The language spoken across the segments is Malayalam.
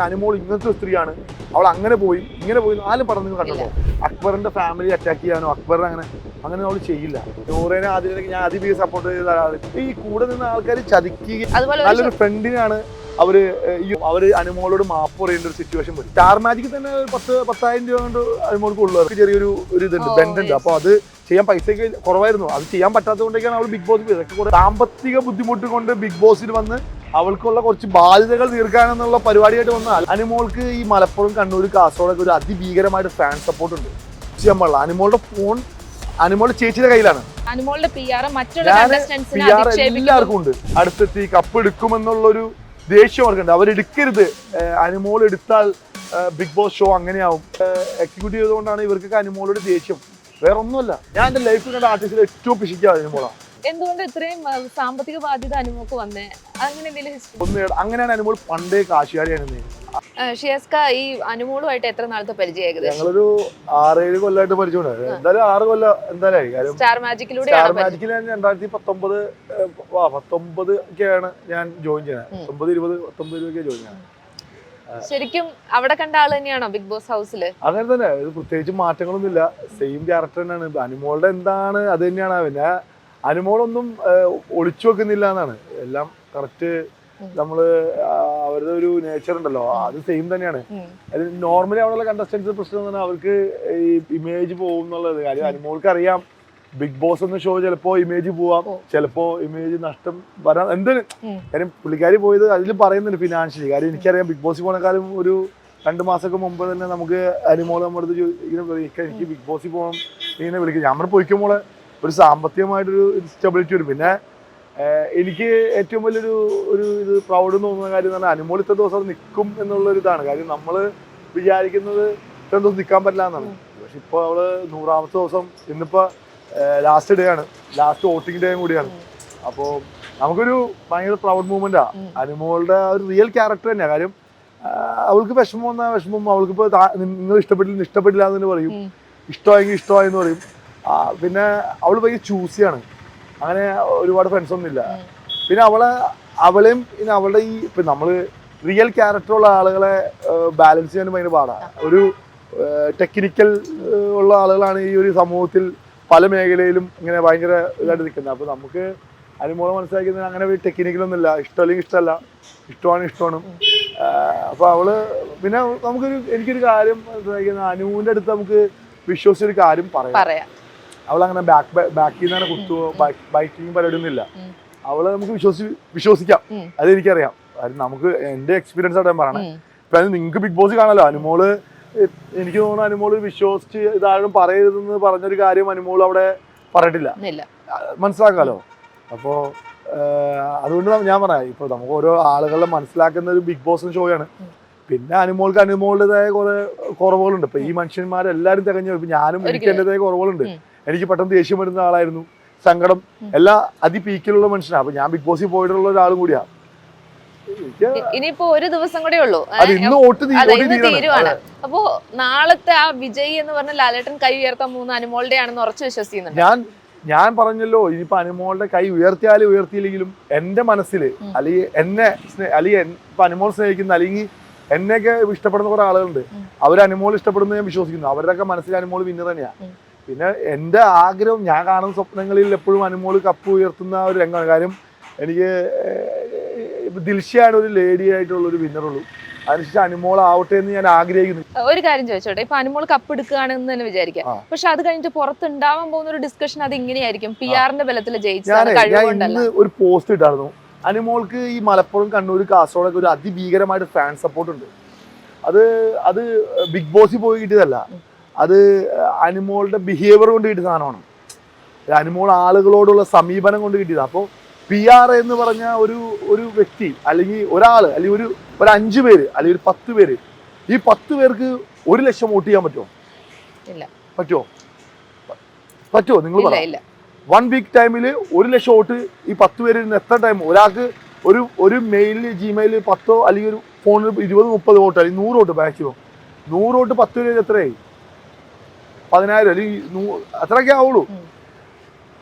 അനുമോൾ ഇങ്ങനത്തെ സ്ത്രീയാണ്. അവൾ അങ്ങനെ പോയി. ഇങ്ങനെ പോയി നാല് പടം നിങ്ങൾ കണ്ടോ അക്ബറിന്റെ ഫാമിലി അറ്റാക്ക് ചെയ്യാനോ അക്ബറിനെ അങ്ങനെ അങ്ങനെ അവൾ ചെയ്യില്ല. നൂറേനെ ആദ്യം ഞാൻ അതിബിയെ സപ്പോർട്ട് ചെയ്ത ആളാണ് ഈ കൂടെ നിന്ന് ആൾക്കാർ ചതിക്കുകയും നല്ലൊരു ഫ്രണ്ടിനാണ് അവർ ഈ അവർ അനുമോളോട് മാപ്പ് പറയേണ്ട ഒരു സിറ്റുവേഷൻ വരും. സ്റ്റാർ മാജിക്ക് തന്നെ പത്ത് പത്തായിരം രൂപ കൊണ്ട് അനുമോൾക്ക് ഉള്ളവർക്ക് ചെറിയൊരു ഒരു ഇതുണ്ട് ബെൻഡുണ്ട് ബെൻഡ് അപ്പൊ അത് ചെയ്യാൻ പൈസയൊക്കെ കുറവായിരുന്നു. അത് ചെയ്യാൻ പറ്റാത്തതുകൊണ്ടൊക്കെയാണ് അവൾ ബിഗ് ബോസ് ഇതൊക്കെ കുറേ സാമ്പത്തിക ബുദ്ധിമുട്ട് കൊണ്ട് ബിഗ് ബോസിൽ വന്ന് അവൾക്കുള്ള കുറച്ച് ബാധ്യതകൾ തീർക്കാനെന്നുള്ള പരിപാടിയായിട്ട് വന്നാൽ അനുമോൾക്ക് ഈ മലപ്പുറം കണ്ണൂർ കാസർഗോഡൊക്കെ ഒരു അതിഭീകരമായിട്ട് ഫാൻ സപ്പോർട്ട് ഉണ്ട്. ചെയ്യാൻ പാടില്ല. അനുമോളുടെ ഫോൺ അനുമോളുടെ ചേച്ചിയുടെ കയ്യിലാണ്. അനുമോളുടെ പി ആർ എല്ലാവർക്കും ഉണ്ട്. അടുത്തെത്തി കപ്പ് എടുക്കുമെന്നുള്ളൊരു ദേഷ്യം അവർക്കുണ്ട്. അവരെടുക്കരുത് അനുമോൾ എടുത്താൽ ബിഗ് ബോസ് ഷോ അങ്ങനെയാവും. എക്സിക്യൂട്ടീവ് ചെയ്തുകൊണ്ടാണ് ഇവർക്കൊക്കെ അനുമോളോട് ദേഷ്യം. വേറെ ഒന്നുമല്ല ഞാൻ എന്റെ ലൈഫിൽ കണ്ട ആർട്ടിസ്റ്റിൽ ഏറ്റവും പിശിക്കാതിന് അനുമോളാണ് എന്തുകൊണ്ട് ഇത്രയും സാമ്പത്തിക ബാധ്യത അനുമോക്ക് വന്നേ? അങ്ങനെ അങ്ങനെയാണ് അനുമോൾ പണ്ടേ കാശുകാരിയാണ് ഷിയാസ്ക ഈ അനുമോളുമായിട്ട് എത്ര നാളത്തെ പരിചയം ഏകദേശം? ഞങ്ങളൊരു ആറേഴ് കൊല്ലമായിട്ട് പരിചയമുണ്ട്. എന്തായാലും ആറ് കൊല്ലം എന്തായാലും സ്റ്റാർ മാജിക്കിലൂടെ സ്റ്റാർ. മാജിക്കിൽ ഞാൻ രണ്ടായിരത്തി പത്തൊമ്പത് പത്തൊമ്പത് ഒക്കെയാണ് ഞാൻ ജോയിൻ ചെയ്യുന്നത്. പത്തൊമ്പത് ഇരുപത് പത്തൊമ്പത് ഇരുപതൊക്കെ ജോയിൻ ചെയ്യുന്നത് ശരിക്കും അവിടെ കണ്ട ആൾ തന്നെയാണോ ബിഗ് ബോസ് ഹൗസിൽ അങ്ങനെ തന്നെ. ഇത് പ്രത്യേകിച്ച് മാറ്റങ്ങളൊന്നുമില്ല. സെയിം ക്യാരക്ടർ തന്നെയാണ്. അനുമോളുടെ എന്താണ് അത് തന്നെയാണ്. പിന്നെ അനുമോളൊന്നും ഒളിച്ചു വെക്കുന്നില്ല എന്നാണ്. എല്ലാം കറക്റ്റ്. നമ്മൾ അവരുടെ ഒരു നേച്ചർ ഉണ്ടല്ലോ. അത് സെയിം തന്നെയാണ്. നോർമലി അവിടെയുള്ള കണ്ടസ്റ്റൻസ് പ്രശ്നം അവർക്ക് ഈ ഇമേജ് പോകും എന്നുള്ളത്. കാര്യം അനുമോൾക്ക് അറിയാം. ബിഗ് ബോസ് എന്ന ഷോ ചിലപ്പോ ഇമേജ് പോവാം. ചിലപ്പോ ഇമേജ് നഷ്ടം വരാം. എന്തിന്. കാര്യം പുള്ളിക്കാരി പോയത് അതിൽ പറയുന്നുണ്ട് ഫിനാൻഷ്യലി കാര്യം എനിക്കറിയാം ബിഗ് ബോസിൽ പോണക്കാലം ഒരു രണ്ട് മാസമൊക്കെ മുമ്പ് തന്നെ നമുക്ക് അനുമോൾ നമ്മുടെ അടുത്ത് ഇങ്ങനെ എനിക്ക് ബിഗ് ബോസിൽ പോകണം ഇങ്ങനെ വിളിക്കും. നമ്മൾ പോയിക്കും മോളെ. ഒരു സാമ്പത്തികമായിട്ടൊരു സ്റ്റെബിലിറ്റി വരും. പിന്നെ എനിക്ക് ഏറ്റവും വലിയൊരു ഒരു ഇത് പ്രൗഡ് എന്ന് തോന്നുന്ന കാര്യം എന്ന് പറഞ്ഞാൽ അനുമോൾ ഇത്ര ദിവസം നിൽക്കും എന്നുള്ള ഒരിതാണ് ഇതാണ്. കാര്യം നമ്മൾ വിചാരിക്കുന്നത് ഇത്ര ദിവസം നിൽക്കാൻ പറ്റില്ല എന്നാണ്. പക്ഷെ ഇപ്പോൾ അവൾ നൂറാമത്തെ ദിവസം ഇന്നിപ്പോ ലാസ്റ്റ് ഡേ ആണ്. ലാസ്റ്റ് വോട്ടിംഗ് ഡേയും കൂടിയാണ്. അപ്പോ അപ്പോൾ നമുക്കൊരു ഭയങ്കര പ്രൗഡ് മൂവ്മെന്റാ ആ. അനുമോളുടെ ഒരു റിയൽ ക്യാരക്ടർ തന്നെയാണ് കാര്യം അവൾക്ക് വിഷമം വന്ന വിഷമം അവൾക്ക് ഇപ്പൊ നിങ്ങൾ ഇഷ്ടപ്പെട്ടില്ല ഇഷ്ടപ്പെട്ടില്ല എന്ന് പറയും. ഇഷ്ടമായെങ്കിൽ ഇഷ്ടമായെന്ന് പറയും. പിന്നെ അവൾ ഭയങ്കര ചൂസിയാണ് അങ്ങനെ ഒരുപാട് ഫ്രണ്ട്സ് ഒന്നും ഇല്ല. പിന്നെ അവളെ അവളെയും പിന്നെ അവളുടെ ഈ ഇപ്പം നമ്മൾ റിയൽ ക്യാരക്ടറുള്ള ആളുകളെ ബാലൻസ് ചെയ്യാൻ ഭയങ്കര പാടാണ് ഒരു ടെക്നിക്കൽ ഉള്ള ആളുകളാണ് ഈ ഒരു സമൂഹത്തിൽ പല മേഖലയിലും ഇങ്ങനെ ഭയങ്കര ഇതായിട്ട് നിൽക്കുന്നത് അപ്പോൾ നമുക്ക് അനുമോളം മനസ്സിലാക്കുന്നത് അങ്ങനെ ഒരു ടെക്നിക്കലൊന്നും ഇല്ല. ഇഷ്ടമല്ലെങ്കിൽ ഇഷ്ടമല്ല. ഇഷ്ടമാണ് ഇഷ്ടമാണ്. അപ്പോൾ അവൾ പിന്നെ നമുക്കൊരു എനിക്കൊരു കാര്യം മനസ്സിലാക്കുന്നത് അനുവിന്റെ അടുത്ത് നമുക്ക് വിശ്വസിച്ചൊരു കാര്യം പറയാം. അവൾ അങ്ങനെ ബാക്ക് ബാക്കിൽ നിന്നാണ് കുത്തു ബൈക്കിങ് പരിപാടിയൊന്നുമില്ല അവൾ നമുക്ക് വിശ്വസി വിശ്വസിക്കാം. അതെനിക്കറിയാം അത് എനിക്കറിയാം. കാര്യം നമുക്ക് എന്റെ എക്സ്പീരിയൻസ് ആയിട്ട് ഞാൻ പറയണേ. നിങ്ങക്ക് ഇപ്പൊ നിങ്ങൾക്ക് ബിഗ് ബോസ് കാണാലോ. അനുമോൾ എനിക്ക് തോന്നുന്നു അനുമോൾ വിശ്വസിച്ച് ഇതാരും പറയരുതെന്ന് പറഞ്ഞൊരു കാര്യം അനുമോൾ അവിടെ പറഞ്ഞിട്ടില്ല. മനസ്സിലാക്കാലോ? അപ്പോ അതുകൊണ്ട് ഞാൻ പറയാം ഇപ്പൊ നമുക്ക് ഓരോ ആളുകളെ മനസ്സിലാക്കുന്ന ഒരു ബിഗ് ബോസ് ഷോയാണ്. പിന്നെ അനുമോൾക്ക് അനുമോളുടേതായ കുറെ കുറവുകളുണ്ട്. ഇപ്പൊ ഈ മനുഷ്യന്മാരെല്ലാരും തികഞ്ഞു. ഇപ്പൊ ഞാനും എനിക്ക്. എന്റേതായ കുറവുകളുണ്ട്. എനിക്ക് പെട്ടെന്ന് ദേഷ്യം വരുന്ന ആളായിരുന്നു. സങ്കടം. എല്ലാ അതിപീക്കിലുള്ള മനുഷ്യനാണ് അപ്പൊ ഞാൻ ബിഗ് ബോസിൽ പോയിട്ടുള്ള ഒരാളും കൂടിയാണ് ഇനിയിപ്പോ ഒരു ദിവസം കൂടെ ഉള്ളൂ. തീരുവാണ്. അപ്പോ നാളത്തെ ആ വിജയ് എന്ന് പറഞ്ഞ ലാലേട്ടൻ കൈ ഉയർത്താൻ മൂന്ന് അനുമോളുടെ ആണെന്ന് ഉറച്ചു വിശ്വസിക്കുന്നുണ്ട്. ഞാൻ ഞാൻ പറഞ്ഞല്ലോ ഇനിയിപ്പോ അനുമോളുടെ കൈ ഉയർത്തിയാലും ഉയർത്തിയില്ലെങ്കിലും എന്റെ മനസ്സിൽ. അല്ലെങ്കിൽ എന്നെ അല്ലെങ്കിൽ ഇപ്പൊ അനുമോൾ സ്നേഹിക്കുന്ന അല്ലെങ്കിൽ എന്നെയൊക്കെ ഇഷ്ടപ്പെടുന്ന കുറെ ആളുകളുണ്ട്. അവർ അനുമോൾ ഇഷ്ടപ്പെടുന്ന ഞാൻ വിശ്വസിക്കുന്നു. അവരുടെയൊക്കെ മനസ്സിൽ അനുമോൾ വിന്നർ തന്നെയാണ് പിന്നെ എന്റെ ആഗ്രഹം ഞാൻ കാണുന്ന സ്വപ്നങ്ങളിൽ എപ്പോഴും അനുമോൾ കപ്പ് ഉയർത്തുന്ന ഒരു രംഗമാണ്. കാര്യം എനിക്ക് ദിൽഷയാണ് ഒരു ലേഡി ആയിട്ടുള്ള ഒരു വിന്നറുള്ളൂ അതിനുശേഷം അനുമോൾ ആവട്ടെ എന്ന് ഞാൻ ആഗ്രഹിക്കുന്നു. ഒരു കാര്യം ചോദിച്ചോട്ടെ? ഇപ്പൊ അനുമോൾ കപ്പ് എടുക്കുകയാണെന്ന് തന്നെ വിചാരിക്കാം. പക്ഷെ അത് കഴിഞ്ഞിട്ട് പുറത്തുണ്ടാവാൻ പോകുന്ന ഒരു ഡിസ്കഷൻ അത് ഇങ്ങനെയായിരിക്കും. പി ആറിന്റെ ബലത്തിൽ ഞാൻ ഒരു പോസ്റ്റ് ഇട്ടായിരുന്നു അനുമോൾക്ക് ഈ മലപ്പുറം കണ്ണൂർ കാസർഗോഡൊക്കെ ഒരു അതിഭീകരമായിട്ട് ഫാൻ സപ്പോർട്ട് ഉണ്ട്. അത് അത് ബിഗ് ബോസിൽ പോയി കിട്ടിയതല്ല. അത് അനുമോളുടെ ബിഹേവിയർ കൊണ്ട് കിട്ടിയ സാധനമാണ്. അനുമോൾ ആളുകളോടുള്ള സമീപനം കൊണ്ട് കിട്ടിയത്. അപ്പോൾ പി ആർ എന്ന് പറഞ്ഞ ഒരു ഒരു വ്യക്തി അല്ലെങ്കിൽ ഒരാൾ അല്ലെങ്കിൽ ഒരു ഒരു അഞ്ചു പേര് അല്ലെങ്കിൽ ഒരു പത്ത് പേര് ഈ പത്ത് പേർക്ക് ഒരു ലക്ഷം വോട്ട് ചെയ്യാൻ പറ്റുമോ? ഇല്ല. പറ്റുമോ? പറ്റുമോ? നിങ്ങൾ വൺ വീക്ക് ടൈമിൽ ഒരു ലക്ഷം വോട്ട് ഈ പത്ത് പേരിൽ നിന്ന് എത്ര ടൈം ഒരാൾക്ക് ഒരു ഒരു മെയിലിൽ ജിമെയിലിൽ പത്തോ അല്ലെങ്കിൽ ഒരു ഫോണിൽ ഇരുപത് മുപ്പത് വോട്ട് അല്ലെങ്കിൽ നൂറ് വോട്ട് മാക്സിമം നൂറ് വോട്ട് പത്ത് പേര് എത്രയായി? പതിനായിരം അല്ലെങ്കിൽ അത്രയൊക്കെ ആവുള്ളൂ.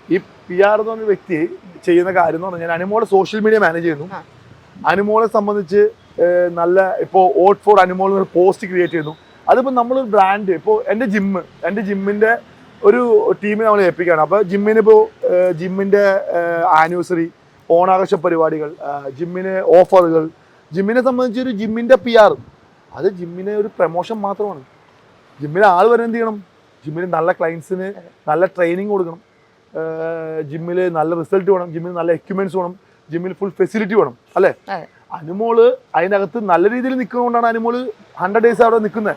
ഈ പി ആർ എന്ന് പറഞ്ഞ വ്യക്തി ചെയ്യുന്ന കാര്യം എന്ന് പറഞ്ഞാൽ അനുമോളെ സോഷ്യൽ മീഡിയ മാനേജ് ചെയ്യുന്നു. അനുമോളെ സംബന്ധിച്ച് നല്ല ഇപ്പോൾ ഓട്ട് ഫോർ അനുമോൾ എന്നൊരു പോസ്റ്റ് ക്രിയേറ്റ് ചെയ്യുന്നു. അതിപ്പോൾ നമ്മളൊരു ബ്രാൻഡ് ഇപ്പോൾ എന്റെ ജിമ്മ് എന്റെ ജിമ്മിന്റെ ഒരു ടീമിനെ നമ്മൾ ഏൽപ്പിക്കുകയാണ്. അപ്പോൾ ജിമ്മിന് ഇപ്പോൾ ജിമ്മിന്റെ ആനിവേഴ്സറി ഓണാഘോഷ പരിപാടികൾ ജിമ്മിന് ഓഫറുകൾ ജിമ്മിനെ സംബന്ധിച്ച് ഒരു ജിമ്മിന്റെ പി ആർ അത് ജിമ്മിനെ ഒരു പ്രൊമോഷൻ മാത്രമാണ്. ജിമ്മിൽ ആൾ വരെ എന്ത് ചെയ്യണം? ജിമ്മിന് നല്ല ക്ലയൻസിന് നല്ല ട്രെയിനിങ് കൊടുക്കണം. ജിമ്മിൽ നല്ല റിസൾട്ട് വേണം ജിമ്മിൽ നല്ല എക്യുപ്മെന്റ്സ് വേണം ജിമ്മിൽ ഫുൾ ഫെസിലിറ്റി വേണം അല്ലേ. അനുമോൾ അതിനകത്ത് നല്ല രീതിയിൽ നിൽക്കുന്നതുകൊണ്ടാണ് അനുമോൾ ഹൺഡ്രഡ് ഡേയ്സ് അവിടെ നിൽക്കുന്നത്.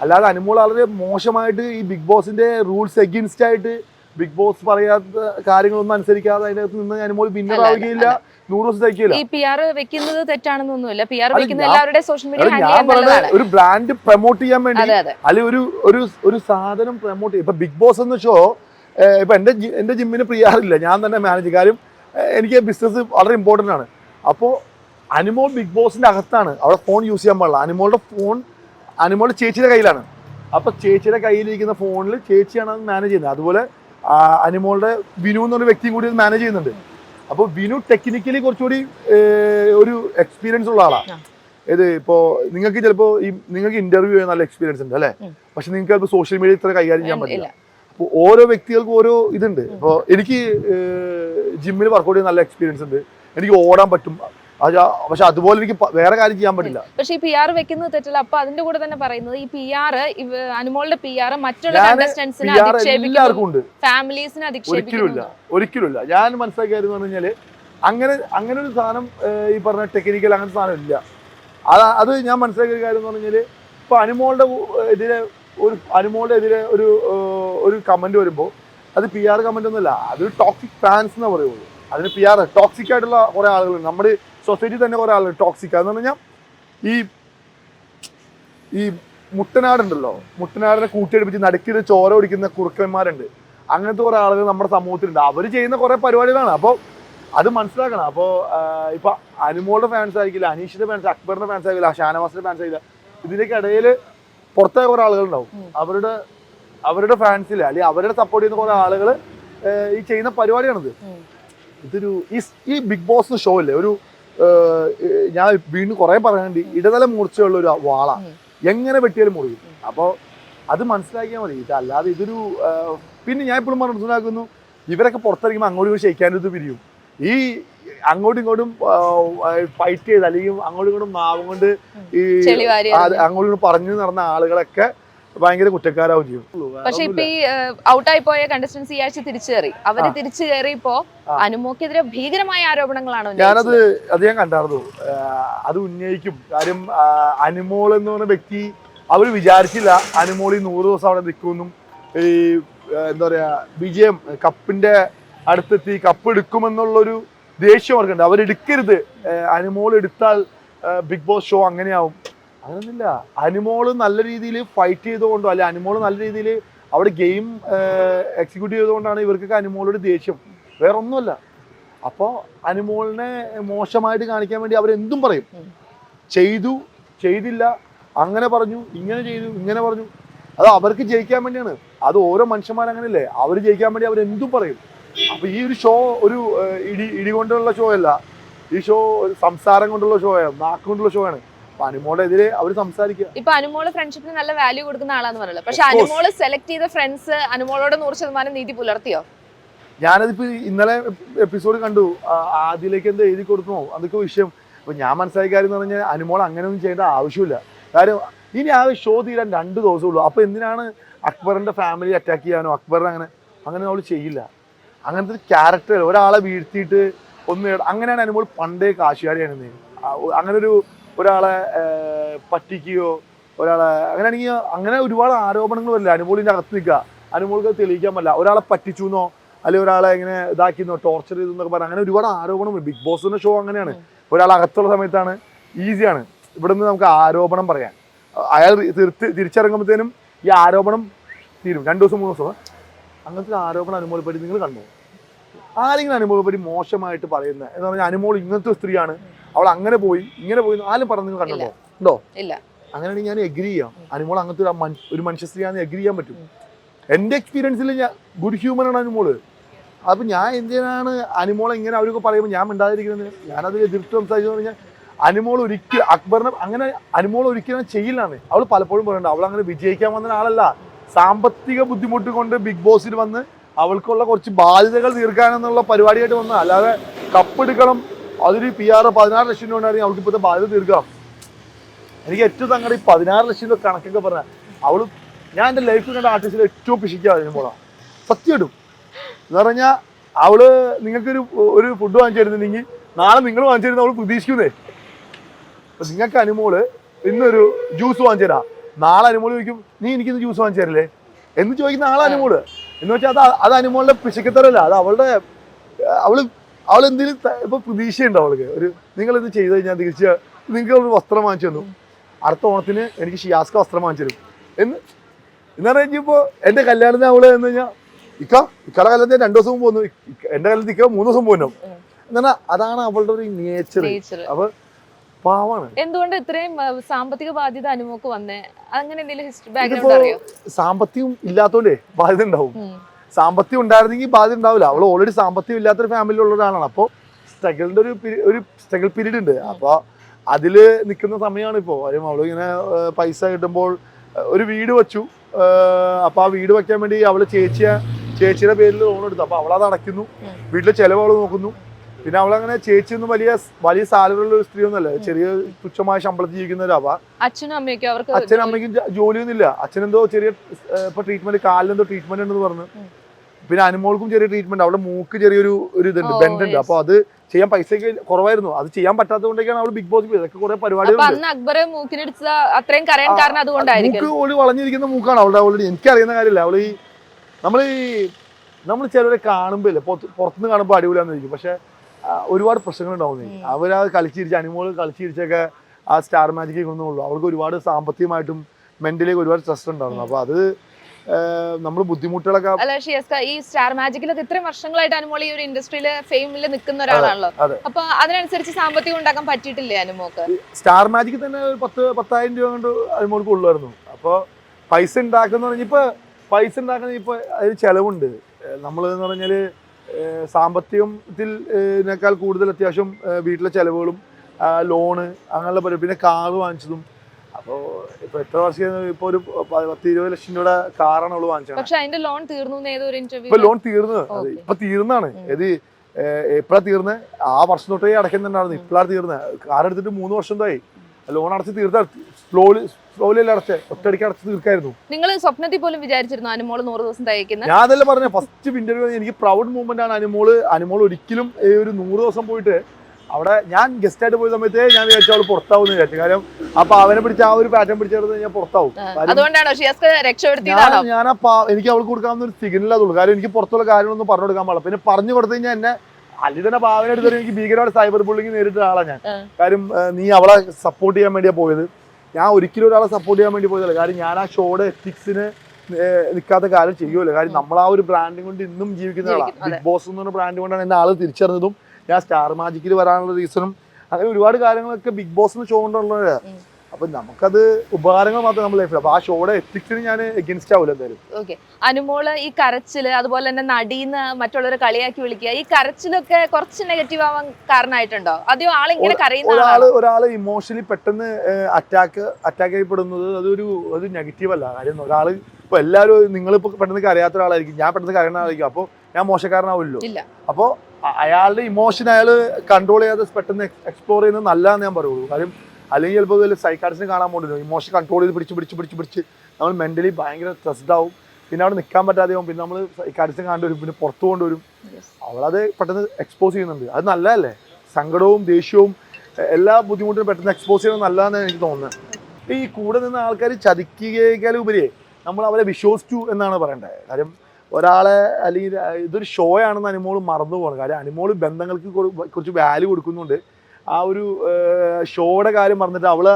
അല്ലാതെ അനുമോൾ വളരെ മോശമായിട്ട് ഈ ബിഗ് ബോസിന്റെ റൂൾസ് എഗെയിൻസ്റ്റ് ആയിട്ട് ബിഗ് ബോസ് പറയാത്ത കാര്യങ്ങളൊന്നും അനുസരിക്കാതെ അതിനകത്ത് നിന്ന് അനുമോൾ വിന്നർ ആവുകയില്ല നൂറ് ദിവസം തയ്ക്കില്ല ഈ പി ആർ വെക്കുന്നത് തെറ്റാണെന്നൊന്നുമില്ല. പി ആർ അത് വെക്കുന്ന ഞാൻ- എല്ലാവരുടെയും സോഷ്യൽ മീഡിയ ഞാൻ പറഞ്ഞത് ഒരു ബ്രാൻഡ് പ്രൊമോട്ട് ചെയ്യാൻ വേണ്ടി അല്ലെങ്കിൽ ഒരു ഒരു സാധനം പ്രൊമോട്ട് ചെയ്യും ഇപ്പൊ ബിഗ് ബോസ് എന്ന ഷോ ഇപ്പൊ എന്റെ എന്റെ ജിമ്മിന് പ്രിയാറില്ല. ഞാൻ തന്നെ മാനേജ് കാര്യം എനിക്ക് ബിസിനസ് വളരെ ഇമ്പോർട്ടന്റ് ആണ്. അപ്പോൾ അനിമോൾ ബിഗ് ബോസിന്റെ അകത്താണ് അവിടെ ഫോൺ യൂസ് ചെയ്യാൻ പാടില്ല. അനിമോളുടെ ഫോൺ അനിമോളുടെ ചേച്ചിയുടെ കയ്യിലാണ്. അപ്പോൾ ചേച്ചിയുടെ കയ്യിലിരിക്കുന്ന ഫോണിൽ ചേച്ചിയാണ് അത് മാനേജ് ചെയ്യുന്നത്. അതുപോലെ അനിമോളുടെ വിനു എന്നൊരു വ്യക്തിയും കൂടി അത് മാനേജ് ചെയ്യുന്നുണ്ട്. അപ്പോൾ വിനു ടെക്നിക്കലി കുറച്ചുകൂടി ഒരു എക്സ്പീരിയൻസ് ഉള്ള ആളാണ്. ഇത് ഇപ്പോൾ നിങ്ങൾക്ക് ചിലപ്പോൾ ഈ നിങ്ങൾക്ക് ഇന്റർവ്യൂ ചെയ്യാൻ നല്ല എക്സ്പീരിയൻസ് ഉണ്ട് അല്ലേ? പക്ഷെ നിങ്ങൾക്ക് ചിലപ്പോൾ സോഷ്യൽ മീഡിയ ഇത്ര കൈകാര്യം ചെയ്യാൻ പറ്റില്ല. അപ്പോൾ ഓരോ വ്യക്തികൾക്കും ഓരോ ഇതുണ്ട്. അപ്പോൾ എനിക്ക് ജിമ്മിൽ വർക്കൗട്ട് ചെയ്യാൻ നല്ല എക്സ്പീരിയൻസ് ഉണ്ട്. എനിക്ക് ഓടാൻ പറ്റും. പക്ഷെ അതുപോലെ എനിക്ക് വേറെ കാര്യം ചെയ്യാൻ പറ്റില്ല. പക്ഷെ ഈ പി ആർ വെക്കുന്നത് തെറ്റില്ല. അപ്പൊ അതിന്റെ കൂടെ തന്നെ പറയുന്നത് ഈ പി ആർ അനുമോളുടെ പി ആർ മറ്റുള്ള അധിക്ഷേപിക്കുന്നു. ഫാമിലീസിനെ ഒരിക്കലും ഒരിക്കലും ഞാൻ മനസ്സിലാക്കിയത് എന്ന് പറഞ്ഞു കഴിഞ്ഞാൽ അങ്ങനെ അങ്ങനെ ഒരു സാധനം ഈ പറഞ്ഞ ടെക്നിക്കൽ അങ്ങനത്തെ സാധനം ഇല്ല. അത് അത് ഞാൻ മനസ്സിലാക്കിയ കാര്യം എന്ന് പറഞ്ഞു കഴിഞ്ഞാൽ ഇപ്പൊ അനുമോളുടെ എതിരെ ഒരു അനുമോളുടെ എതിരെ ഒരു ഒരു കമന്റ് വരുമ്പോൾ അത് പി ആർ കമന്റ് ഒന്നുമല്ല അതൊരു ടോക്സിക് ഫാൻസ് എന്ന് പറയുള്ളൂ. അതിന് പി ആർ ടോക്സിക് ആയിട്ടുള്ള കുറെ ആളുകളുണ്ട് നമ്മുടെ സൊസൈറ്റി തന്നെ കുറെ ആളുകൾ ടോക്സിക് എന്ന് പറഞ്ഞാൽ ഈ ഈ മുട്ടനാടുണ്ടല്ലോ മുട്ടനാടിനെ കൂട്ടിയെടുപ്പിച്ച് നടുക്കിൽ ചോര ഒടിക്കുന്ന കുറുക്കന്മാരുണ്ട്. അങ്ങനത്തെ കുറേ ആളുകൾ നമ്മുടെ സമൂഹത്തിലുണ്ട്. അവർ ചെയ്യുന്ന കുറേ പരിപാടികളാണ്. അപ്പോൾ അത് മനസ്സിലാക്കണം. അപ്പോൾ ഇപ്പൊ അനുമോളുടെ ഫാൻസ് ആയിരിക്കില്ല അനീഷിന്റെ ഫാൻസ് അക്ബറിന്റെ ഫാൻസ് ആയിരിക്കില്ല ഷാനവാസിന്റെ ഫാൻസ് ആയില്ല ഇതിന്റെയൊക്കെ ഇടയിൽ പുറത്തായ കുറേ ആളുകൾ ഉണ്ടാവും അവരുടെ അവരുടെ ഫാൻസിൽ അല്ലെങ്കിൽ അവരുടെ സപ്പോർട്ട് ചെയ്യുന്ന കുറെ ആളുകൾ ഈ ചെയ്യുന്ന പരിപാടിയാണിത്. ഇതൊരു ഈ ബിഗ് ബോസ് ഷോ അല്ലേ ഒരു ഞാൻ വീണ്ടും കുറെ പറയാനുണ്ട്. ഇടതല മൂർച്ചയുള്ള ഒരു വാള. എങ്ങനെ വെട്ടിയാലും മുറിയും. അപ്പോൾ അത് മനസ്സിലാക്കിയാൽ മതി. ഇതല്ലാതെ ഇതൊരു പിന്നെ ഞാൻ ഇപ്പോഴും മനസ്സിലാക്കുന്നു ഇവരൊക്കെ പുറത്തിറങ്ങുമ്പോൾ അങ്ങോട്ടും ഇങ്ങോട്ടും ഷെയ്ക്കാനത് പിരിയും. ഈ അങ്ങോട്ടും ഇങ്ങോട്ടും ഫൈറ്റ് ചെയ്ത് അല്ലെങ്കിൽ അങ്ങോട്ടും ഇങ്ങോട്ടും മാവും കൊണ്ട് ഈ അങ്ങോട്ടും ഇങ്ങോട്ടും പറഞ്ഞു നടന്ന ആളുകളൊക്കെ ഭയങ്കര കുറ്റക്കാരാവും ചെയ്യും. പക്ഷെ ഇപ്പൊ ഈ ഔട്ടായി പോയ കണ്ടസ്റ്റൻസ് ഈ ആഴ്ച തിരിച്ചു കയറി അവർ തിരിച്ചു കയറിയപ്പോ. അനുമോക്കെതിരെ ഭീകരമായ ആരോപണങ്ങളാണ് ഞാനത്. അത് ഞാൻ കണ്ടായിരുന്നു അത് ഉന്നയിക്കും. കാര്യം അനുമോൾ എന്ന് പറഞ്ഞ വ്യക്തി അവർ വിചാരിച്ചില്ല അനുമോൾ ഈ നൂറ് ദിവസം അവിടെ നിൽക്കുമെന്നും ഈ എന്താ പറയാ വിജയം കപ്പിന്റെ അടുത്തെത്തി കപ്പ് എടുക്കുമെന്നുള്ളൊരു ദേഷ്യം അവർക്കുണ്ട് അവരെടുക്കരുത്. അനുമോൾ എടുത്താൽ ബിഗ് ബോസ് ഷോ അങ്ങനെയാവും. അങ്ങനെയൊന്നുമില്ല അനുമോൾ നല്ല രീതിയിൽ ഫൈറ്റ് ചെയ്തുകൊണ്ടോ അല്ലെ അനുമോൾ നല്ല രീതിയിൽ അവിടെ ഗെയിം എക്സിക്യൂട്ട് ചെയ്തുകൊണ്ടാണ് ഇവർക്കൊക്കെ അനുമോളോട് ദേഷ്യം. വേറെ ഒന്നുമല്ല അപ്പോൾ അനിമോളിനെ മോശമായിട്ട് കാണിക്കാൻ വേണ്ടി അവരെന്തും പറയും. ചെയ്തു ചെയ്തില്ല അങ്ങനെ പറഞ്ഞു ഇങ്ങനെ ചെയ്തു ഇങ്ങനെ പറഞ്ഞു. അത് അവർക്ക് ജയിക്കാൻ വേണ്ടിയാണ്. അത് ഓരോ മനുഷ്യന്മാർ അങ്ങനെയല്ലേ അവർ ജയിക്കാൻ വേണ്ടി അവർ എന്തും പറയും. അപ്പൊ ഈ ഒരു ഷോ ഒരു ഇടി ഇടി കൊണ്ടുള്ള ഷോ അല്ല. ഈ ഷോ ഒരു സംസാരം കൊണ്ടുള്ള ഷോ ആണ് നാക്ക് കൊണ്ടുള്ള ഷോ ആണ്. അപ്പൊ അനുമോളുടെ എതിരെ അവർ സംസാരിക്കുക. ഇപ്പൊ അനുമോൾ ഫ്രണ്ട്ഷിപ്പിന് നല്ല വാല്യൂ കൊടുക്കുന്ന ആളാന്ന് പറഞ്ഞല്ലോ. പക്ഷെ അനുമോൾ സെലക്ട് ചെയ്ത ഫ്രണ്ട്സ് അനുമോളോട് നൂറ് ശതമാനം നീതി പുലർത്തിയോ? ഞാനതിപ്പോ ഇന്നലെ എപ്പിസോഡ് കണ്ടു. ആദ്യയിലേക്ക് എന്താ എഴുതി കൊടുക്കണോ അതൊക്കെ വിഷയം. അപ്പൊ ഞാൻ മനസ്സിലാക്കിയ കാര്യം എന്ന് പറഞ്ഞാൽ അനുമോൾ അങ്ങനെയൊന്നും ചെയ്യേണ്ട ആവശ്യമില്ല. കാര്യം ഇനി ആ ഷോ തീരാൻ രണ്ട് ദിവസമേ ഉള്ളൂ. അപ്പൊ എന്തിനാണ് അക്ബറിന്റെ ഫാമിലി അറ്റാക്ക് ചെയ്യാനോ അക്ബറിനെ അങ്ങനെ അങ്ങനെ അവൾ ചെയ്യില്ല. അങ്ങനത്തെ ഒരു ക്യാരക്ടർ ഒരാളെ വീഴ്ത്തിയിട്ട് ഒന്ന് അങ്ങനെയാണ് അനുമോൾ പണ്ടേ കാശുകാരിയാണ് അങ്ങനെ ഒരു ഒരാളെ പറ്റിക്കുകയോ ഒരാളെ അങ്ങനെയാണെങ്കിൽ അങ്ങനെ ഒരുപാട് ആരോപണങ്ങൾ വരില്ല അനുമോളിന്റെ അകത്ത് നിൽക്കുക. അനുമോൾക്ക് അത് തെളിയിക്കാൻ പറ്റില്ല. ഒരാളെ പറ്റിച്ചു എന്നോ അല്ലെങ്കിൽ ഒരാളെ ഇങ്ങനെ ഇതാക്കിന്നോ ടോർച്ചർ ചെയ്തു എന്നൊക്കെ പറഞ്ഞാൽ അങ്ങനെ ഒരുപാട് ആരോപണം ബിഗ് ബോസ് എന്ന ഷോ അങ്ങനെയാണ്. ഒരാൾ അകത്തുള്ള സമയത്താണ്. ഈസിയാണ് ഇവിടെ നിന്ന് നമുക്ക് ആരോപണം പറയാൻ. അയാൾ തിരിച്ചിറങ്ങുമ്പോഴത്തേനും ഈ ആരോപണം തീരും. രണ്ടു ദിവസം മൂന്ന് ദിവസം. അങ്ങനത്തെ ആരോപണം അനുമോളെ നിങ്ങൾ കണ്ടോ? ആരെങ്കിലും അനുമോളെ പറ്റി മോശമായിട്ട് പറയുന്നത്? എന്ന് പറഞ്ഞാൽ അനുമോൾ ഇങ്ങനത്തെ ഒരു സ്ത്രീയാണ്. അവൾ അങ്ങനെ പോയി ഇങ്ങനെ പോയി ആരും പറഞ്ഞു നിങ്ങൾ കണ്ടോ ഉണ്ടോ? ഇല്ല. അങ്ങനെയാണെങ്കിൽ ഞാൻ എഗ്രി ചെയ്യാം. അനുമോൾ അങ്ങനത്തെ ഒരു ഒരു മനുഷ്യ സ്ത്രീയാണെന്ന് എഗ്രി ചെയ്യാൻ പറ്റും. എന്റെ എക്സ്പീരിയൻസിൽ ഞാൻ ഗുഡ് ഹ്യൂമൻ ആണ് അനുമോൾ അപ്പൊ ഞാൻ എന്തിനാണ് അനുമോളെ ഇങ്ങനെ അവരൊക്കെ പറയുമ്പോൾ ഞാൻ മിണ്ടാതിരിക്കുന്നത് ഞാനത് എതിർത്ത് സംസാരിച്ചു പറഞ്ഞാൽ അനുമോൾ ഒരിക്കലും അക്ബറിനെ അങ്ങനെ അനുമോൾ ഒരിക്കലും ചെയ്യില്ലാന്ന്. അവൾ പലപ്പോഴും പറയുന്നുണ്ട് അവൾ അങ്ങനെ വിജയിക്കാൻ വന്ന ആളല്ല സാമ്പത്തിക ബുദ്ധിമുട്ട് കൊണ്ട് ബിഗ് ബോസിൽ വന്ന് അവൾക്കുള്ള കുറച്ച് ബാധ്യതകൾ തീർക്കാനെന്നുള്ള പരിപാടിയായിട്ട് വന്ന അല്ലാതെ കപ്പെടുക്കണം അതൊരു പി ആർ പതിനാറ് ലക്ഷം രൂപ ഉണ്ടായിരുന്നു അവൾക്ക് ഇപ്പോഴത്തെ ബാധ്യത തീർക്കാം എനിക്ക് ഏറ്റവും തങ്ങളുടെ ഈ പതിനാറ് ലക്ഷം രൂപ കണക്കൊക്കെ പറഞ്ഞ അവൾ ഞാൻ എന്റെ ലൈഫിൽ കണ്ട ആർട്ടിസ്റ്റിൽ ഏറ്റവും പിശിക്കുക അനുമോളാ സത്യം ഇടും. എന്ന് പറഞ്ഞാൽ അവൾ നിങ്ങൾക്കൊരു ഒരു ഫുഡ് വാങ്ങിച്ചു തരുന്നുണ്ടെങ്കിൽ നാളെ നിങ്ങൾ വാങ്ങിച്ചു തരുന്ന അവൾ പ്രതീക്ഷിക്കുന്നേ. അപ്പൊ നിങ്ങൾക്ക് അനുമോൾ ഇന്നൊരു ജ്യൂസ് വാങ്ങിച്ചു തരാം നാളെ അനുമോൾ ചോദിക്കും നീ എനിക്കിന്ന് ജ്യൂസ് വാങ്ങിച്ചു തരില്ലേ? എന്ന് ചോദിക്കുന്ന ആളെ അനുമോൾ എന്ന് വെച്ചാൽ അത് അത് അനുമോളുടെ പിശുക്കത്തരല്ല. അത് അവളുടെ അവൾ അവൾ എന്തെങ്കിലും ഇപ്പൊ പ്രതീക്ഷയുണ്ട് അവൾക്ക്? ഒരു നിങ്ങൾ ഇത് ചെയ്ത് കഴിഞ്ഞാൽ തിരിച്ച് നിങ്ങൾക്ക് ഒരു വസ്ത്രം വാങ്ങിച്ചു തന്നു. അടുത്ത ഓണത്തിന് എനിക്ക് ഷിയാസ്ക വസ്ത്രം വാങ്ങിച്ചു തരും. എന്ന് എന്ന് പറഞ്ഞപ്പോ എന്റെ കല്യാണത്തിന് അവൾ എന്ന് കഴിഞ്ഞാൽ ഇക്ക ഇക്കടെ കല്യാണത്തിന് രണ്ടു ദിവസം പോകുന്നു എന്റെ കല്യാണത്തിൽ ഇക്ക മൂന്ന് ദിവസം പോകുന്നു എന്നാ അതാണ് അവളുടെ ഒരു നേച്ചർ നേച്ചർ അപ്പൊ പാവാണ്. എന്തുകൊണ്ട് ഇത്രയും സാമ്പത്തിക ബാധ്യത അനുമോക്ക് വന്നേ? അങ്ങനെ എന്തെങ്കിലും ഹിസ്റ്ററി ബാക്ക്ഗ്രൗണ്ട് അറിയോ? സാമ്പത്തികം ഇല്ലാത്തോണ്ടേ ബാധ്യത ഉണ്ടാവും. സാമ്പത്തികം ഉണ്ടായിരുന്നെങ്കിൽ ബാധ്യത ഉണ്ടാവില്ല. അവൾ ഓൾറെഡി സാമ്പത്തികം ഇല്ലാത്തൊരു ഫാമിലി ഉള്ള ഒരാളാണ്. അപ്പോൾ സ്ട്രഗിളിന്റെ ഒരു ഒരു സ്ട്രഗിൾ പീരീഡ് ഉണ്ട്. അപ്പോൾ അതിൽ നിൽക്കുന്ന സമയമാണ് ഇപ്പോൾ അവൾ അവൾ ഇങ്ങനെ പൈസ കിട്ടുമ്പോൾ ഒരു വീട് വെച്ചു. അപ്പോൾ ആ വീട് വെക്കാൻ വേണ്ടി അവൾ ചേച്ചിയ ചേച്ചിയുടെ പേരിൽ ലോൺ എടുത്തു. അപ്പോൾ അവളത് അടയ്ക്കുന്നു. വീട്ടിലെ ചെലവ് അവൾ നോക്കുന്നു. പിന്നെ അവളങ്ങനെ ചേച്ചിയൊന്നും വലിയ വലിയ സാലറി ഉള്ള ഒരു സ്ത്രീ ഒന്നല്ല ചെറിയ തുച്ഛമായ ശമ്പളത്തിൽ ജീവിക്കുന്ന ജീവിക്കുന്നവരാവാ അച്ഛനും അമ്മയ്ക്കും അവർക്ക് അച്ഛനും അമ്മയ്ക്കും ജോലിയൊന്നുമില്ല. അച്ഛനെന്തോ ചെറിയ ഇപ്പൊ ട്രീറ്റ്മെന്റ് കാലിനെന്തോ ട്രീറ്റ്മെന്റ് ഉണ്ടെന്ന് പറഞ്ഞു. പിന്നെ അനുമോൾക്കും ചെറിയ ട്രീറ്റ്മെന്റ് അവളുടെ മൂക്ക് ചെറിയൊരു ഒരു ഇതുണ്ട് ബെൻഡ് ഉണ്ട്. അപ്പൊ അത് ചെയ്യാൻ പൈസയൊക്കെ കുറവായിരുന്നു. അത് ചെയ്യാൻ പറ്റാത്തതുകൊണ്ടൊക്കെയാണ് അവൾ ബിഗ് ബോസ് ഇതൊക്കെ കുറെ മൂക്ക് ഓടി വളഞ്ഞിരിക്കുന്ന മൂക്കാണ് അവളുടെ ഓൾറെഡി എനിക്കറിയുന്ന കാര്യമില്ല. അവൾ ഈ നമ്മൾ ഈ നമ്മൾ ചിലരെ കാണുമ്പോൾ ഇല്ല. പുറത്തുനിന്ന് കാണുമ്പോൾ അടിപൊളിയാന്നിരിക്കും പക്ഷെ ഒരുപാട് പ്രശ്നങ്ങൾ ഉണ്ടാവുന്നേ. ഉം. അവരത് കളിച്ചിരിച്ച് അനിമോൾ കളിച്ചിരിച്ചൊക്കെ ആ സ്റ്റാർ മാജിക്കിൽ കൊണ്ടുള്ളൂ അവൾക്ക് ഒരുപാട് സാമ്പത്തികമായിട്ടും മെന്റലി ഒരുപാട് സ്ട്രെസ് ഉണ്ടാവുന്നു അപ്പൊ അത് നമ്മൾ ബുദ്ധിമുട്ടുകളൊക്കെ അല്ല ഷിയസ്ക ഈ സ്റ്റാർ മാജിക്കിലൊക്കെ ഇത്രയും വർഷങ്ങളായിട്ട് അനുമോൾ ഈ ഒരു ഇൻഡസ്ട്രിയിൽ ഫെയിമിൽ നിൽക്കുന്ന ഒരാളാണല്ലോ. അപ്പൊ അതിനനുസരിച്ച് സാമ്പത്തികം ഉണ്ടാക്കാൻ പറ്റിയിട്ടില്ലേ അനുമോക്ക്? സ്റ്റാർ മാജിക്ക് തന്നെ ഒരു പത്ത് പത്തായിരം രൂപ കൊണ്ട് അനുമോൾക്ക് ഉള്ളായിരുന്നു അപ്പോൾ പൈസ ഉണ്ടാക്കുന്ന പറഞ്ഞാൽ ഇപ്പൊ പൈസ ഉണ്ടാക്കുന്ന ഇപ്പൊ അതിന് ചെലവുണ്ട്. നമ്മൾ എന്ന് പറഞ്ഞാൽ സാമ്പത്തികത്തിൽ ഇതിനേക്കാൾ കൂടുതൽ അത്യാവശ്യം വീട്ടിലെ ചിലവുകളും ലോണ് അങ്ങനെയുള്ള പരിപാടി. പിന്നെ കാറ് വാങ്ങിച്ചതും. അപ്പോൾ ഇപ്പൊ എത്ര വർഷം ഇപ്പൊ ഒരു പത്ത് ഇരുപത് ലക്ഷം രൂപയുടെ കാറാണ് അവൾ വാങ്ങിച്ചത്. പക്ഷെ അതിന്റെ ലോൺ തീർന്നു ഇപ്പൊ ലോൺ തീർന്നു. ഇപ്പൊ തീർന്നാണ്. ഇത് എപ്പോഴാ തീർന്നത് ആ വർഷം തൊട്ടേ അടയ്ക്കുന്നുണ്ടായിരുന്നു. ഇപ്പോഴാണ് തീർന്നത് കാർ എടുത്തിട്ട് മൂന്ന് വർഷം ഉണ്ടായി ലോൺ അടച്ച് തീർത്ത സ്ലോലി സ്ലോലി അടച്ചേ ഒറ്റയടിക്ക് അടച്ച് തീർക്കായിരുന്നു. നിങ്ങൾ സ്വപ്നത്തിൽ പോലും വിചാരിച്ചിരുന്നു അനുമോൾ നൂറ് ദിവസം തയ്ക്കുന്നത് ഞാൻ അതല്ല പറഞ്ഞ ഫസ്റ്റ് ഇന്റർവ്യൂ എനിക്ക് പ്രൗഡ് മൂവ്മെന്റ് ആണ് അനുമോൾ അനുമോൾ ഒരിക്കലും ഈ ഒരു നൂറ് ദിവസം പോയിട്ട് അവിടെ ഞാൻ ഗസ്റ്റ് ആയിട്ട് പോയ സമയത്തേ ഞാൻ വിചാരിച്ചു അവൾ പുറത്താവും എന്ന് വിചാരിച്ചു. കാരണം അപ്പൊ അവനെ പിടിച്ച ആ ഒരു പാറ്റേൺ പിടിച്ചെടുത്ത് ഞാൻ പുറത്താവും. ഞാൻ എനിക്ക് അവൾക്ക് കൊടുക്കാവുന്ന ഒരു സിഗ്നൽ അതുള്ളൂ കാരണം എനിക്ക് പുറത്തുള്ള കാര്യങ്ങളൊന്നും പറഞ്ഞു കൊടുക്കാൻ പാടില്ല. പിന്നെ പറഞ്ഞു കൊടുത്തു കഴിഞ്ഞാൽ എന്നെ അല്ലെങ്കിൽ തന്നെ ഭാവന എടുത്തിട്ട് എനിക്ക് ഭീകരമായിട്ട് സൈബർ ബുള്ളിങ് നേരിട്ട ആളാണ് ഞാൻ. കാര്യം നീ അവളെ സപ്പോർട്ട് ചെയ്യാൻ വേണ്ടിയാ പോയത്. ഞാൻ ഒരിക്കലും ഒരാളെ സപ്പോർട്ട് ചെയ്യാൻ വേണ്ടി പോയതല്ല. കാര്യം ഞാൻ ആ ഷോയുടെ എത്തിക്സിന് നിൽക്കാത്ത കാര്യം ചെയ്യുമല്ലോ. കാര്യം നമ്മൾ ആ ഒരു ബ്രാൻഡിങ് കൊണ്ട് ഇന്നും ജീവിക്കുന്ന ആളാണ് ബിഗ് ബോസ് എന്ന് പറഞ്ഞ ബ്രാൻഡ് കൊണ്ടാണ് എന്നെ ആൾ തിരിച്ചറിഞ്ഞതും ഞാൻ സ്റ്റാർ മാജിക്കിൽ വരാനുള്ള റീസണും അങ്ങനെ ഒരുപാട് കാര്യങ്ങളൊക്കെ ബിഗ് ബോസ് എന്ന ഷോ കൊണ്ടുള്ളത് ഉം. അപ്പൊ നമുക്കത് ഉപകാരങ്ങൾ മാത്രം നമ്മൾ ലൈഫിൽ അപ്പൊ ആ ഷോയുടെ എത്തിക്സിന് ഞാൻ എഗൻസ്റ്റ് ആവില്ല എന്തായാലും. ഓക്കെ അനുമോൾ ഈ കരച്ചിൽ അതുപോലെ തന്നെ നടീന്ന് മറ്റുള്ളവരെ കളിയാക്കി വിളിക്കുക ഈ കരച്ചിലൊക്കെ കുറച്ച് നെഗറ്റീവ് ആവാൻ കാരണമായിട്ടുണ്ടോ അതെയോ ആളിങ്ങനെ കരയുന്ന ആളാണോ? ഒരാൾ ഇമോഷണലി പെട്ടെന്ന് അറ്റാക്ക് അറ്റാക്ക് ചെയ്യപ്പെടുന്നത് അതൊരു അത് നെഗറ്റീവ് അല്ല. കാര്യം ഒരാൾ ഇപ്പൊ എല്ലാവരും നിങ്ങളിപ്പോ പെട്ടെന്ന് കരയാത്ത ഒരാളായിരിക്കും. ഞാൻ പെട്ടെന്ന് കരയുന്ന ആളായിരിക്കും. അപ്പോൾ ഞാൻ മോശക്കാരനാവില്ലല്ലോ ഇല്ല. അപ്പോൾ അയാളുടെ ഇമോഷൻ അയാൾ കൺട്രോൾ ചെയ്യാതെ പെട്ടെന്ന് എക്സ്പ്ലോർ ചെയ്യുന്നത് നല്ലതെന്ന് ഞാൻ പറയുള്ളൂ. കാര്യം അല്ലെങ്കിൽ ചിലപ്പോൾ ഇതിൽ സൈക്കാട്രിസ്റ്റിനെ കാണാൻ പോകുന്നു ഇമോഷൻ കൺട്രോൾ ചെയ്ത് പിടിച്ച് പിടിച്ച് പിടിച്ച് പിടിച്ച്. നമ്മൾ മെന്റലി ഭയങ്കര സ്ട്രെസ്ഡ് ആവും. പിന്നെ അവിടെ നിൽക്കാൻ പറ്റാതെ ആവും. പിന്നെ നമ്മൾ സൈക്കാട്രിസ്റ്റിനെ കണ്ടുവരും പിന്നെ പുറത്തു കൊണ്ടുവരും അവളത് പെട്ടെന്ന് എക്സ്പോസ് ചെയ്യുന്നുണ്ട്. അത് നല്ലതല്ലേ? സങ്കടവും ദേഷ്യവും എല്ലാ ബുദ്ധിമുട്ടും പെട്ടെന്ന് എക്സ്പോസ് ചെയ്യുന്നത് നല്ലതാണെന്ന് എനിക്ക് തോന്നുന്നത്. ഈ കൂടെ നിന്ന് ആൾക്കാർ ചതിക്കുകയേക്കാൾ ഉപരി നമ്മൾ അവരെ വിശ്വസിച്ചു എന്നാണ് പറയേണ്ടത് കാര്യം ഒരാളെ അല്ലെങ്കിൽ ഇതൊരു ഷോ ആണെന്ന് അനുമോൾ മറന്നു പോകണം. കാര്യം അനുമോൾ ബന്ധങ്ങൾക്ക് കുറച്ച് വാല്യൂ കൊടുക്കുന്നുണ്ട്. ആ ഒരു ഷോയുടെ കാര്യം പറഞ്ഞിട്ട് അവൾ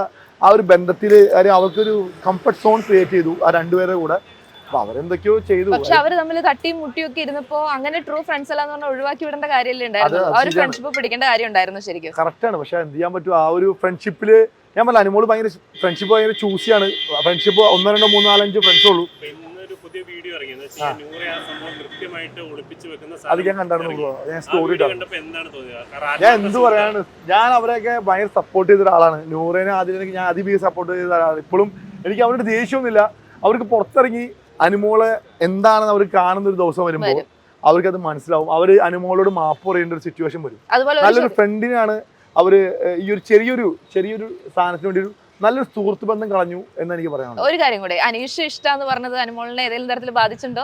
ആ ഒരു ബന്ധത്തിൽ കാര്യം അവൾക്കൊരു കംഫർട്ട് സോൺ ക്രിയേറ്റ് ചെയ്തു ആ രണ്ടുപേരെ കൂടെ. അപ്പൊ അവരെന്തൊക്കെയോ ചെയ്തു. പക്ഷെ അവർ തമ്മിൽ തട്ടിയും മുട്ടിയും ഒക്കെ ഇരുന്നപ്പോ അങ്ങനെ ട്രൂ ഫ്രണ്ട്സ് അല്ല എന്ന് പറഞ്ഞാൽ ഒഴിവാക്കി വിടേണ്ട കാര്യമല്ലേ ഉണ്ടായിരുന്നു? ആ ഒരു ഫ്രണ്ട്ഷിപ്പ് പിടിക്കേണ്ട കാര്യം ഉണ്ടായിരുന്നു ശരിക്കും. ആണ്. പക്ഷെ എന്ത് ചെയ്യാൻ പറ്റും? ആ ഒരു ഫ്രണ്ട്ഷിപ്പിൽ ഞാൻ പറഞ്ഞ അനുമോൾ ഭയങ്കര ഫ്രണ്ട്ഷിപ്പ് ഭയങ്കര ചൂസിയാണ് ഫ്രണ്ട്ഷിപ്പ് ഒന്നോ രണ്ടോ മൂന്നോ നാലഞ്ച് ഫ്രണ്ട്സേ ഉള്ളൂ. അത് ഞാൻ കണ്ടായിരുന്നു ഞാൻ സ്റ്റോറി എന്ത് പറയാണ് ഞാൻ അവരെയൊക്കെ ഭയങ്കര സപ്പോർട്ട് ചെയ്ത ഒരാളാണ് നൂറേനെ ആദ്യം ഞാൻ അതിബീ സപ്പോർട്ട് ചെയ്ത ഒരാളാണ്. ഇപ്പോഴും എനിക്ക് അവരുടെ ദേഷ്യമൊന്നുമില്ല. അവർക്ക് പുറത്തിറങ്ങി അനുമോളെ എന്താണെന്ന് അവർ കാണുന്ന ഒരു ദിവസം വരുമ്പോൾ വരും. അവർക്ക് അത് മനസ്സിലാവും. അവർ അനുമോളോട് മാപ്പ് പറയേണ്ട ഒരു സിറ്റുവേഷൻ വരും. അതുപോലെ ഒരു നല്ലൊരു ഫ്രണ്ടിനാണ് അവർ ഈ ഒരു ചെറിയൊരു ചെറിയൊരു സാധനത്തിന് വേണ്ടി ഒരു നല്ലൊരു സുഹൃത്ത് ബന്ധം കളഞ്ഞു എന്ന് എനിക്ക് പറയാനുള്ളത് ഒരു കാര്യം കൂടെ അനീഷ് ഇഷ്ടം പറഞ്ഞത് അനുമോളിനെ ഏതെങ്കിലും തരത്തിൽ ബാധിച്ചിട്ടുണ്ടോ?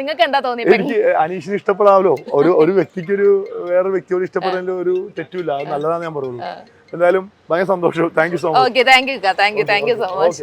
നിങ്ങൾക്ക് എന്താ തോന്നി എനിക്ക് അനീഷിനെ ഇഷ്ടപ്പെടാമല്ലോ. ഒരു ഒരു വ്യക്തിക്ക് ഒരു വേറെ വ്യക്തിയോട് ഇഷ്ടപ്പെടുന്നതിൽ ഒരു തെറ്റുമില്ല. അത് നല്ലതാന്ന് ഞാൻ പറയുള്ളൂ. എന്തായാലും ഭയങ്കര സന്തോഷം. Thank you so much okay thank you thank you thank you so much